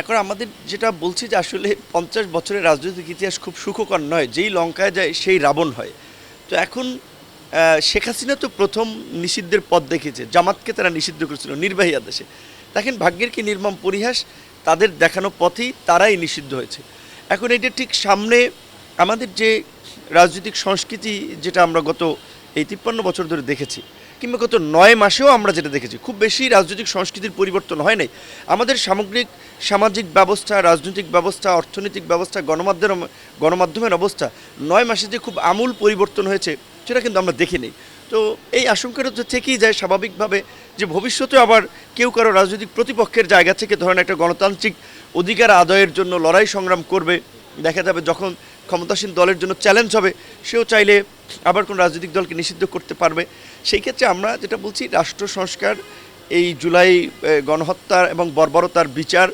এখন আমাদের যেটা বলছি যে আসলে পঞ্চাশ বছরের রাজনৈতিক ইতিহাস খুব সুখকর নয়, যেই লঙ্কায় যায় সেই রাবণ হয়। তো এখন শেখ হাসিনা তো প্রথম নিষিদ্ধের পথ দেখেছে জামাতকে তারা নিষিদ্ধ করেছিল নির্বাহী আদেশে। দেখেন ভাগ্যের কি নির্মম পরিহাস, তাদের দেখানো পথেই তারাই নিষিদ্ধ হয়েছে। এখন এটা ঠিক সামনে আমাদের যে রাজনৈতিক সংস্কৃতি, যেটা আমরা গত এই তিপ্পান্ন বছর ধরে দেখেছি কিংবা গত নয় মাসেও আমরা যেটা দেখেছি, খুব বেশি রাজনৈতিক সংস্কৃতির পরিবর্তন হয় নাই। আমাদের সামগ্রিক, সামাজিক ব্যবস্থা, রাজনৈতিক ব্যবস্থা, অর্থনৈতিক ব্যবস্থা, গণমাধ্যম, গণমাধ্যমের অবস্থা নয় মাসে যে খুব আমূল পরিবর্তন হয়েছে, সেটা কিন্তু আমরা দেখিনি। তো এই আশঙ্কাটা তো থেকেই যায় স্বাভাবিকভাবে যে ভবিষ্যতে আবার কেউ কারও রাজনৈতিক প্রতিপক্ষের জায়গা থেকে ধরেন একটা গণতান্ত্রিক অধিকার আদায়ের জন্য লড়াই সংগ্রাম করবে। দেখা যাবে যখন ক্ষমতাসীন দলের জন্য চ্যালেঞ্জ হবে, সেও চাইলে আবার কোন রাজনৈতিক দলকে নিষিদ্ধ করতে পারবে। সেই ক্ষেত্রে আমরা যেটা বলছি, রাষ্ট্র সংস্কার, এই জুলাই গণহত্যার এবং বর্বরতার বিচার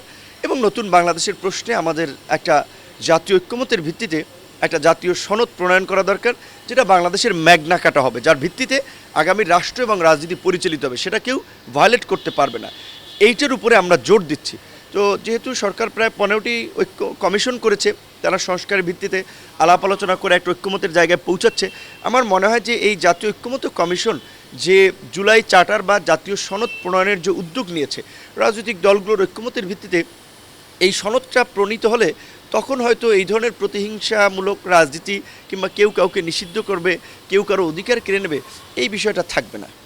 এবং নতুন বাংলাদেশের প্রশ্নে আমাদের একটা জাতীয় ঐক্যমতের ভিত্তিতে একটা জাতীয় সনদ প্রণয়ন করা দরকার, যেটা বাংলাদেশের ম্যাগনা কাটা হবে, যার ভিত্তিতে আগামী রাষ্ট্র এবং রাজনীতি পরিচালিত হবে, সেটা কেউ ভায়োলেট করতে পারবে না। এইটার উপরে আমরা জোর দিচ্ছি। তো যেহেতু সরকার প্রায় পনেরোটি ঐক্য কমিশন করেছে, তারা সংস্কারের ভিত্তিতে আলাপ আলোচনা করে একটা ঐক্যমতের জায়গায় পৌঁছাচ্ছে। আমার মনে হয় যে এই জাতীয় ঐক্যমত কমিশন যে জুলাই চার্টার বা জাতীয় সনদ প্রণয়নের যে উদ্যোগ নিয়েছে, রাজনৈতিক দলগুলোর ঐক্যমতের ভিত্তিতে এই সনদটা প্রণীত হলে তখন হয়তো এই ধরনের প্রতিহিংসামূলক রাজনীতি কিংবা কেউ কাউকে নিষিদ্ধ করবে, কেউ কারও অধিকার কেড়ে নেবে, এই বিষয়টা থাকবে না।